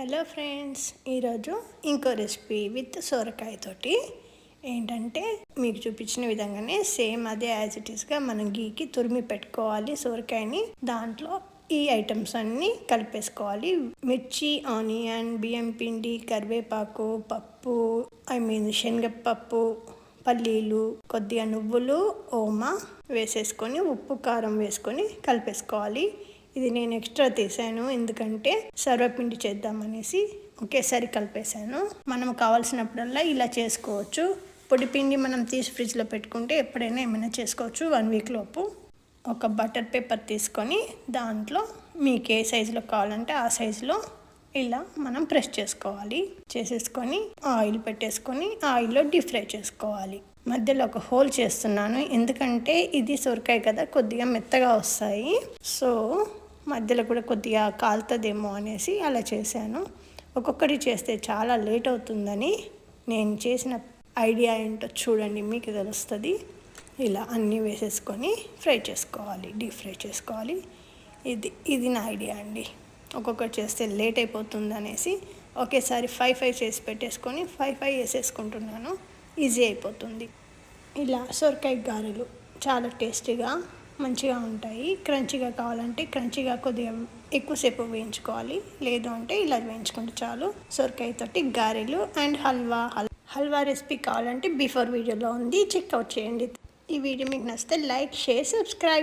Hello friends ఈరోజు ఇంకో recipe with సొరకాయతోటి ఏంటంటే మీకు చూపించిన విధంగానే సేమ్ అదే యాజ్ ఇట్ ఈస్గా మనం గీకి తురిమి పెట్టుకోవాలి సొరకాయని. దాంట్లో ఈ ఐటమ్స్ అన్నీ కలిపేసుకోవాలి. మిర్చి ఆనియన్ బియ్యం పిండి కరివేపాకు పప్పు ఐ మీన్ శనగపప్పు పల్లీలు కొద్దిగా నువ్వులు ఓమ వేసేసుకొని ఉప్పు కారం వేసుకొని కలిపేసుకోవాలి. ఇది నేను ఎక్స్ట్రా తీసాను. ఎందుకంటే సర్వపిండి చేద్దామనేసి ఒకేసారి కలిపేశాను. మనం కావాల్సినప్పుడల్లా ఇలా చేసుకోవచ్చు. పొడి పిండి మనం తీసి ఫ్రిడ్జ్లో పెట్టుకుంటే ఎప్పుడైనా ఏమైనా చేసుకోవచ్చు వన్ వీక్ లోపు. ఒక బటర్ పేపర్ తీసుకొని దాంట్లో మీకు ఏ సైజులో కావాలంటే ఆ సైజులో ఇలా మనం ప్రెస్ చేసుకోవాలి. చేసేసుకొని ఆయిల్ పెట్టేసుకొని ఆయిల్లో డీప్ ఫ్రై చేసుకోవాలి. మధ్యలో ఒక హోల్ చేస్తున్నాను. ఎందుకంటే ఇది సొరకాయ కదా కొద్దిగా మెత్తగా వస్తాయి. సో మధ్యలో కూడా కొద్దిగా కాలుతుందేమో అనేసి అలా చేశాను. ఒక్కొక్కటి చేస్తే చాలా లేట్ అవుతుందని నేను చేసిన ఐడియా ఏంటో చూడండి మీకు తెలుస్తుంది. ఇలా అన్నీ వేసేసుకొని ఫ్రై చేసుకోవాలి డీప్ ఫ్రై చేసుకోవాలి. ఇది ఇది నా ఐడియా అండి. ఒక్కొక్కటి చేస్తే లేట్ అయిపోతుంది అనేసి ఒకేసారి ఫైవ్ ఫైవ్ చేసి పెట్టేసుకొని ఫైవ్ ఫైవ్ వేసేసుకుంటున్నాను. ఈజీ అయిపోతుంది. ఇలా సొరకాయ గారెలు చాలా టేస్టీగా మంచిగా ఉంటాయి. క్రంచిగా కావాలంటే క్రంచిగా కొద్దిగా ఎక్కువసేపు వేయించుకోవాలి. లేదు అంటే ఇలా వేయించుకుంటే చాలు. సొరకాయ తోటి గారెలు అండ్ హల్వా. హల్వా రెసిపీ కావాలంటే బిఫోర్ వీడియోలో ఉంది. చెక్అవుట్ చేయండి. ఈ వీడియో మీకు నచ్చితే లైక్ షేర్ సబ్స్క్రైబ్